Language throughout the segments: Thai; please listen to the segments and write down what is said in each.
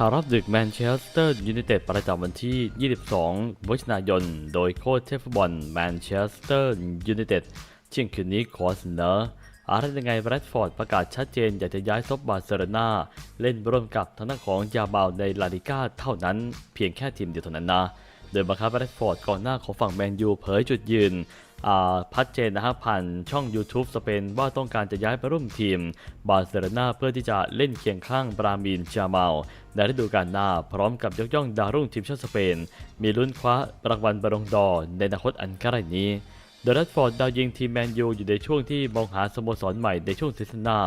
ข่าวรับดึกแมนเชสเตอร์ยูไนเต็ดประจำวันที่ 22 มิถุนายน โดยโค้ชเทฟบอลแมนเชสเตอร์ยูไนเต็ดเที่ยงคืนนี้ขอเสนออะไรยังไงแรดฟอร์ดประกาศชัดเจน อยากจะย้ายซบบาร์เซโลนาเล่นร่วมกับทางด้านของยาบาวในลาลิก้าเท่านั้นเพียงแค่ทีมเดียวเท่านั้นนะ โดยบังคับแรดฟอร์ดก่อนหน้าของฝั่งแมนยูเผยจุดยืน พัดเจนนะครับผ่านช่อง YouTube สเปนว่าต้องการจะย้ายไปร่วมทีมบาร์เซโลนาเพื่อที่จะเล่นเคียงข้างบรามินจามาลในฤดูกาลหน้า พร้อมกับยกย่องดาวรุ่งทีมชาติสเปน มีลุ้นคว้ารางวัลบองดอร์ในอนาคตอันใกล้นี้โดยแรดฟอร์ดดาวยิงทีมแมนยูอยู่ในช่วงที่มองหาสโมสรใหม่ในช่วงซีซั่นหน้า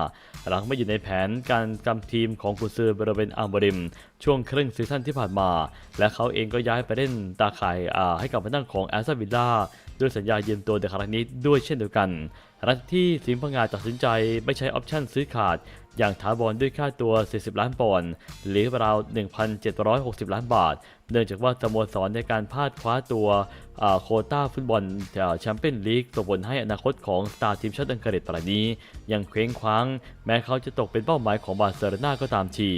หลังไม่อยู่ในแผนการกำทีมของกุนซือบริเวณอัลบริม ช่วงครึ่งซีซั่นที่ผ่านมา และเขาเองก็ย้ายไปเล่นตาข่ายให้กับพนักของแอสตันวิลล่า ด้วยสัญญายืมตัวในครั้งนี้ด้วยเช่นเดียวกันรัฐที่สิงห์พังงาตัดสินใจไม่ใช้ออปชั่นซื้อขาด อย่างถาวรด้วยค่าตัว 40 ล้านปอนด์หรือราว 1,760 ล้านบาท เนื่องจากว่าสโมสรในการพลาดคว้าตัวโคต้าฟุตบอลแชมเปี้ยนลีกส่งผลให้อนาคตของสตาร์ทีมชาติอังกฤษรายนี้ ยังเคว้งคว้าง แม้เขาจะตกเป็นเป้าหมายของบาร์เซโลนาก็ตามที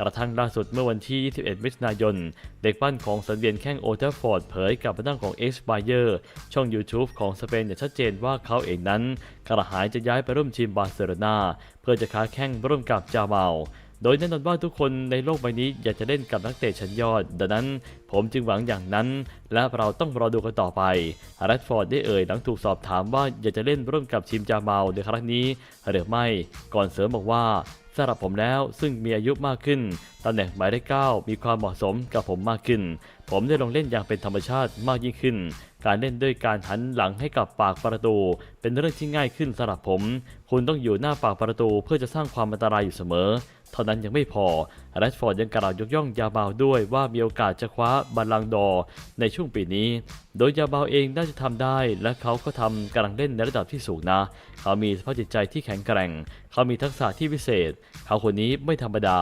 กระทั่งล่าสุดเมื่อวันที่ 21 มิถุนายน เด็กปั้นของสังเวียนแข้งโอเทอร์ฟอร์ดเผยกับพนักของเอ็กซ์บเยอร์ช่อง YouTube ของสเปนอย่างชัดเจนว่าเขาเองนั้น กระหายจะย้ายไปร่วมทีมบาร์เซโลนาเพื่อจะค้าแข่งร่วมกับจาเมาโดยแน่นอนว่าทุกคนในโลกใบนี้อยากจะเล่นกับนักเตะชั้นยอด ดังนั้นผมจึงหวังอย่างนั้น และเราต้องรอดูกันต่อไปแรดฟอร์ดได้เอ่ยหลังถูกสอบถามว่าอยากจะเล่นร่วมกับทีมจาเมาในครั้งนี้หรือไม่ ก่อนเสริมบอกว่า สำหรับผมแล้วซึ่งมีอายุมากขึ้นตำแหน่งหมายเลข9มีความเหมาะสมกับผมมากขึ้น ผมได้ลงเล่นอย่างเป็นธรรมชาติมากยิ่งขึ้น การเล่นด้วยการหันหลังให้กับปากประตู เป็นเรื่องที่ง่ายขึ้นสำหรับผม คุณต้องอยู่หน้าปากประตูเพื่อจะสร้างความอันตรายอยู่เสมอ ท่านั้นยังไม่พอแรดฟอร์ดยังกล่าวยกย่องยาบาวด้วยว่ามีโอกาสจะคว้าบัลลังดอในช่วงปีนี้ โดยยาบาวเองน่าจะทำได้ และเขาก็ทำกำลังเล่นในระดับที่สูงนะ เขามีสภาพจิตใจที่แข็งแกร่ง เขามีทักษะที่พิเศษ เขาคนนี้ไม่ธรรมดา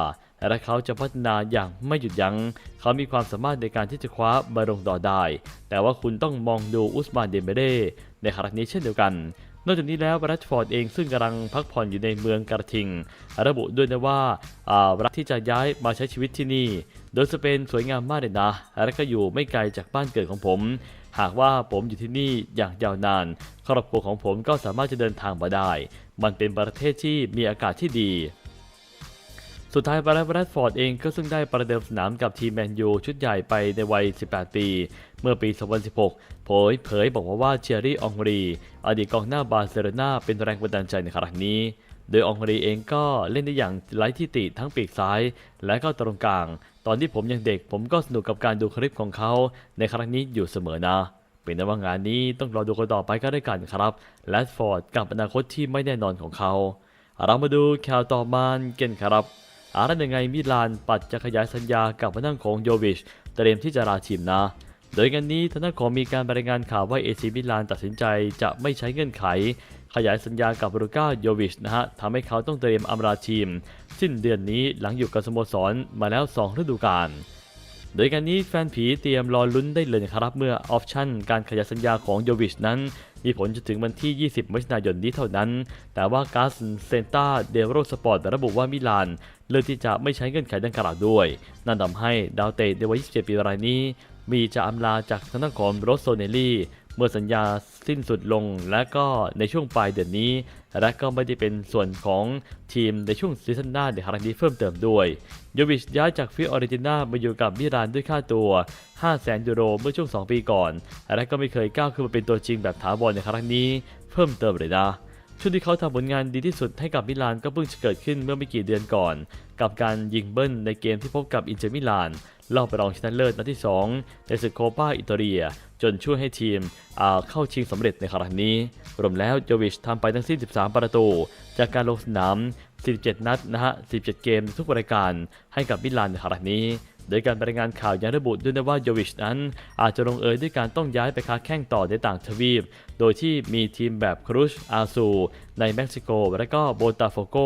และเขาจะพัฒนาอย่างไม่หยุดยัง้ง เขามีความสามารถในการที่จะคว้าบอลลงดอได้ แต่ว่าคุณต้องมองดูอุสมานเดมเบเล่ในครั้งนี้เช่นเดียวกัน นอกจากนี้แล้วแรดฟอร์ดเองซึ่งกำลังพักผ่อนอยู่ในเมืองกระทิง ระบุด้วยนะว่าารักที่จะย้ายมาใช้ชีวิตที่นี่ โดยสเปนสวยงามมากเลยนะ และก็อยู่ไม่ไกลจากบ้านเกิดของผม หากว่าผมอยู่ที่นี่อย่างยาวนาน ครอบครัวของผมก็สามารถจะเดินทางมาได้ มันเป็นประเทศที่มีอากาศที่ดีสุดท้ายบรแรดฟอร์ดเองก็ซึ่งได้ประเดิมสนามกับทีมแมนยูชุดใหญ่ไปในวัย 18 ปี เมื่อปี 2016 เผยเผยบอกว่าว่าเชียรี่องรี อดีตกองหน้าบาร์เซโลนาเป็นแรงบันดาลใจในครั้งนี้ โดยองรีเองก็เล่นได้อย่างไร้ที่ติทั้งปีกซ้าย และก็ตรงกลาง ตอนที่ผมยังเด็กผมก็สนุกกับการดูคลิปของเขา ในครั้งนี้อยู่เสมอนะเป็นแต่ว่างานนี้ต้องรอดูกันต่อไปก็ได้กันครับแรดฟอร์ดกับอนาคตที่ไม่แน่นอนของเขา เรามาดูข่าวต่อมากันครับอาร์ยังไงมิลานปัดจะขยายสัญญากับพนักของโยวิช เตรียมที่จะลาทีมนะ โดยงานนี้ทางด้านของมีการรายงานข่าวว่าเอซีมิลานตัดสินใจจะไม่ใช้เงื่อนไข ขยายสัญญากับลูก้าโยวิชนะฮะทำให้เขาต้องเตรียมอำลาทีม สิ้นเดือนนี้หลังอยู่กับสโมสรมาแล้ว 2 ฤดูกาลโดยการนี้แฟนผีเตรียมรอลุ้นได้เลยนะครับเมื่อออปชั่นการขยายสัญญาของโยวิชนั้น มีผลจนถึงวันที่ 20มิถุนายนนี้เท่านั้น แต่ว่ากาสเซนตาเดโรสปอร์ตระบุว่ามิลานเลือกที่จะไม่ใช้เงื่อนไขดังกล่าวด้วย นั่นทำให้ดาวเตะในวัย27ปีรายนี้ มีจะอำลาจากทางด้านของโรสโซเนลลี่เมื่อสัญญาสิ้นสุดลง และก็ในช่วงปลายเดือนนี้ และก็ไม่ได้เป็นส่วนของทีมในช่วงซีซั่นหน้าในครั้งนี้เพิ่มเติมด้วยโยวิชย้ายจากฟิออริจินามาอยู่กับมิลานด้วยค่าตัว 500,000 ยูโรเมื่อช่วง 2 ปีก่อน และก็ไม่เคยก้าวขึ้นมาเป็นตัวจริงแบบถาวรในครั้งนี้ เพิ่มเติมเลยนะช่วงที่เขาทำผลงานดีที่สุดให้กับมิลานก็เพิ่งจะเกิดขึ้นเมื่อไม่กี่เดือนก่อน กับการยิงเบิ้ลในเกมที่พบกับอินเตอร์มิลาน รอบไปรองชนะเลิศนัดที่ 2 ในศึกโคปาอิตาเลีย จนช่วยให้ทีมอาเข้าชิงสำเร็จในครั้งนี้ รวมแล้วโจวิชทำไปทั้งสิ้น 13 ประตู จากการลงสนาม47นัดนะฮะ 17 เกมทุกรายการให้กับมิลานในครั้งนี้ โดยการรายงานข่าวยังระบุด้วยนะว่าโยวิชนั้น อาจจะลงเอยด้วยการต้องย้ายไปค้าแข่งต่อในต่างทวีป โดยที่มีทีมแบบครูชอาซูในเม็กซิโก และก็โบตาโฟโก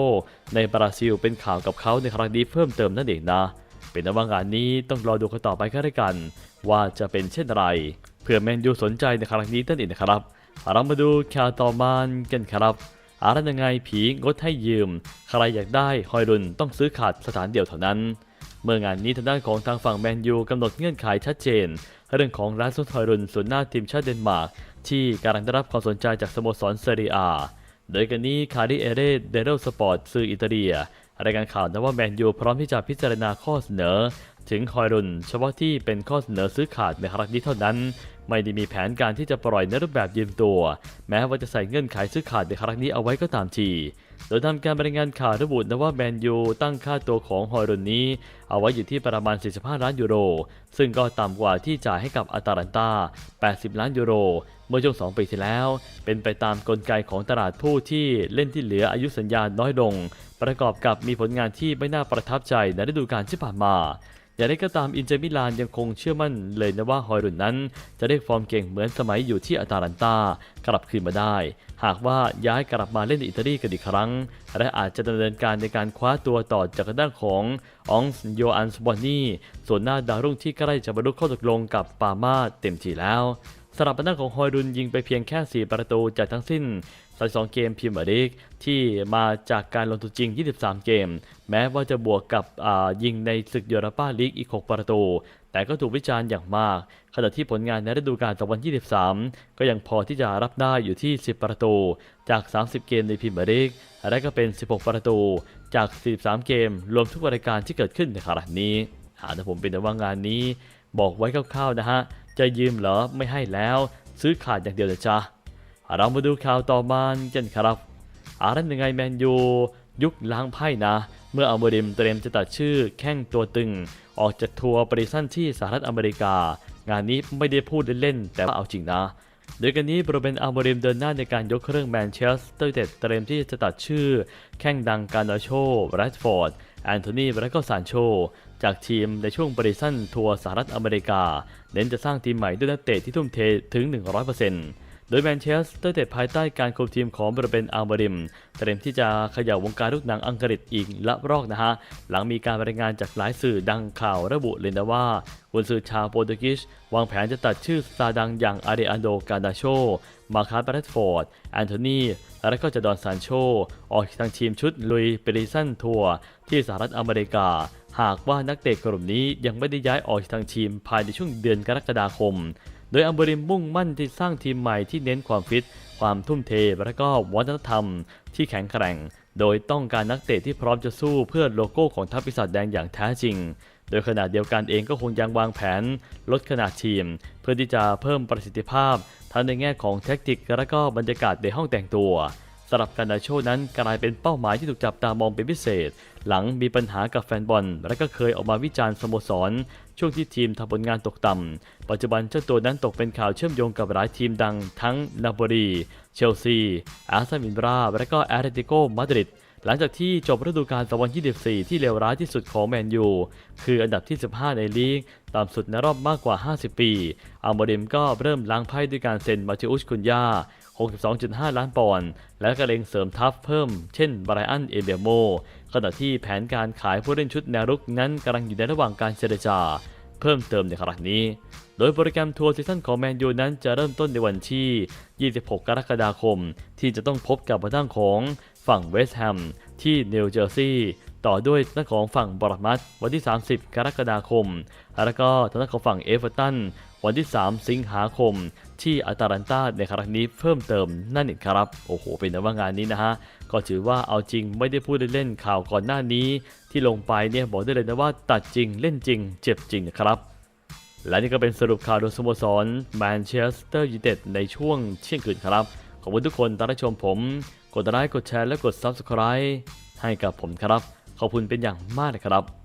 ในบราซิลเป็นข่าวกับเขาในครั้งนี้เพิ่มเติมนั่นเองนะ เป็นแต่ว่างานนี้ต้องรอดูกันต่อไปก็ได้กัน ว่าจะเป็นเช่นไร เพื่อแมนยูสนใจในครั้งนี้นั่นเองนะครับเรามาดูข่าวต่อมากันครับอะไรยังไงผีงดให้ยืม ใครอยากได้ฮอยรุนต้องซื้อขาดสถานเดียวเท่านั้น เมื่องานนี้ทางด้านของทางฝั่งแมนยูกำหนดเงื่อนไขชัดเจน เรื่องของร้านซุนทอยรุนส่วนหน้าทีมชาติเดนมาร์กที่กำลังได้รับความสนใจจากสโมสรเซเรียอาโดยกันนี้คาริเอเรเดเรลสปอร์ตสื่ออิตาลี รายงานข่าวนะว่าแมนยูพร้อมที่จะพิจารณาข้อเสนอ ถึงคอยรุนเฉพาะที่เป็นข้อเสนอซื้อขาดในครั้งนี้เท่านั้น ไม่ได้มีแผนการที่จะปล่อยในรูปแบบยืมตัว แม้ว่าจะใส่เงื่อนไขซื้อขาดในครั้งนี้เอาไว้ก็ตามที โดยทำการรายงานข่าวระบุนะว่าแมนยูตั้งค่าตัวของฮอยรุนนี้ เอาไว้อยู่ที่ประมาณ 45 ล้านยูโร ซึ่งก็ต่ำกว่าที่จ่ายให้กับอาตาลันตา 80 ล้านยูโร เมื่อช่วง 2 ปีที่แล้ว เป็นไปตามกลไกของตลาดผู้ที่เล่นที่เหลืออายุสัญญาน้อยลง ประกอบกับมีผลงานที่ไม่น่าประทับใจในฤดูกาลที่ผ่านมาอย่างไรก็ตามอินเตอร์มิลานยังคงเชื่อมั่นเลยนะว่าฮอยรุนนั้น จะได้ฟอร์มเก่งเหมือนสมัยอยู่ที่อาตาลันตากลับคืนมาได้ หากว่าย้ายกลับมาเล่นอิตาลีกันอีกครั้ง และอาจจะดำเนินการในการคว้าตัวต่อจากด้านขององส์โยอันสบอนนี่ส่วนหน้าดาวรุ่งที่ใกล้จะบรรลุข้อตกลงกับปามาเต็มทีแล้วสำหรับด้านของฮอยรุนยิงไปเพียงแค่ 4 ประตูจากทั้งสิ้น 32 เกมพรีเมียร์ลีกที่มาจากการลงทุนจริง 23 เกม แม้ว่าจะบวกกับยิงในศึกยูโรปาลีกอีก 6 ประตู แต่ก็ถูกวิจารณ์อย่างมาก ขณะที่ผลงานในฤดูกาล2023 ก็ยังพอที่จะรับได้อยู่ที่ 10 ประตู จาก 30 เกมในพรีเมียร์ลีกและก็เป็น 16 ประตู จาก 43 เกม รวมทุกรายการที่เกิดขึ้นในครั้งนี้หากผมเป็นแต่ว่างานนี้ บอกไว้คร่าวๆนะฮะ จะยืมเหรอไม่ให้แล้ว ซื้อขาดอย่างเดียวนะจ๊ะ เรามาดูข่าวต่อมากันครับ อารันยังไงแมนยู ยุคล้างไพ่นะ เมื่ออัลเบริมเตรียมจะตัดชื่อแข้งตัวตึง ออกจากทัวร์ปริซันที่สหรัฐอเมริกา งานนี้ไม่ได้พูดเล่นๆแต่ว่าเอาจริงนะโดยกันนี้บรูเบนอัลเบริมเดินหน้าในการยกเครื่องแมนเชสเตอร์ยูไนเต็ดเตรียมที่จะตัดชื่อ แข้งดังการนาโชแรดฟอร์ด แอนโทนีและก็ซานโช จากทีมในช่วงบริซันทัวร์สหรัฐอเมริกา เน้นจะสร้างทีมใหม่ด้วยนักเตะที่ทุ่มเทถึง 100% โดยแมนเชสเตอร์เต็ดภายใต้การคุมทีมของบรูเบนอัลเบริมเตรียมที่จะขย่าวงการลูกหนังอังกฤษอีกละรอกนะฮะ หลังมีการรายงานจากหลายสื่อดังข่าวระบุเลยนะว่ากุนซือชาวโปรตุเกสวางแผนจะตัดชื่อสตาดังอย่างอาเดอันโดกาดาโช มาคาร์แรดฟอร์ด แอนโทนีและก็จะดอนซานโช ออกทางทีมชุดลุยเปริซันทัวร์ที่สหรัฐอเมริกา หากว่านักเตะกลุ่มนี้ยังไม่ได้ย้ายออกจากทางทีมภายในช่วงเดือนกรกฎาคม โดยอัมบริมมุ่งมั่นที่สร้างทีมใหม่ที่เน้นความฟิต ความทุ่มเท และก็วัฒนธรรมที่แข็งแกร่ง โดยต้องการนักเตะที่พร้อมจะสู้เพื่อโลโก้ของทัพปีศาจแดงอย่างแท้จริง โดยขณะเดียวกันเองก็คงยังวางแผน ลดขนาดทีม เพื่อที่จะเพิ่มประสิทธิภาพ ทั้งในแง่ของแท็กติกและก็บรรยากาศในห้องแต่งตัวสำหรับการนาโชนั้นกลายเป็นเป้าหมายที่ถูกจับตามองเป็นพิเศษ หลังมีปัญหากับแฟนบอล และก็เคยออกมาวิจารณ์สโมสร ช่วงที่ทีมทำผลงานตกต่ำ ปัจจุบันเจ้าตัวนั้นตกเป็นข่าวเชื่อมโยงกับหลายทีมดังทั้งนาโปลีเชลซีอาร์เซนอลราและก็แอตเลติโกมาดริดหลังจากที่จบฤดูกาล2024 ที่เลวร้ายที่สุดของแมนยู คืออันดับที่ 15 ในลีก ต่ำสุดในรอบมากกว่า 50 ปี อัลโมเดมก็เริ่มล้างไพ่ด้วยการเซ็นมาติอุสคุนยา 62.5 ล้านปอนด์และก็เลงเสริมทัพเพิ่มเช่นไบรอันเอเบโมขณะที่แผนการขายผู้เล่นชุดแนวรุกนั้นกำลังอยู่ในระหว่างการเจรจา เพิ่มเติมในครั้งนี้ โดยโปรแกรมทัวร์ซีซั่นของแมนยูนั้นจะเริ่มต้นในวันที่ 26 กรกฎาคม ที่จะต้องพบกับทางด้านของฝั่งเวสต์แฮมที่นิวเจอร์ซีย์ต่อด้วยทางด้านของฝั่งบอร์มัสวันที่ 30 กรกฎาคม แล้วก็ทางด้านของฝั่งเอเวอร์ตันวันที่ 3 สิงหาคม ที่อาตาลันตาในครั้งนี้เพิ่มเติมนั่นเองครับ โอ้โห เป็นว่างานนี้นะฮะ ก็ถือว่าเอาจริงไม่ได้พูดเล่นข่าวก่อนหน้านี้ ที่ลงไปเนี่ยบอกได้เลยนะว่าตัดจริงเล่นจริง เจ็บจริงนะครับและนี่ก็เป็นสรุปข่าวโดยสโมสรแมนเชสเตอร์ยูไนเต็ดในช่วงเที่ยงคืนครับ ขอบคุณทุกคนที่รับชมผม กดไลค์กดแชร์และกด Subscribe ให้กับผมครับ ขอบคุณเป็นอย่างมากเลยครับ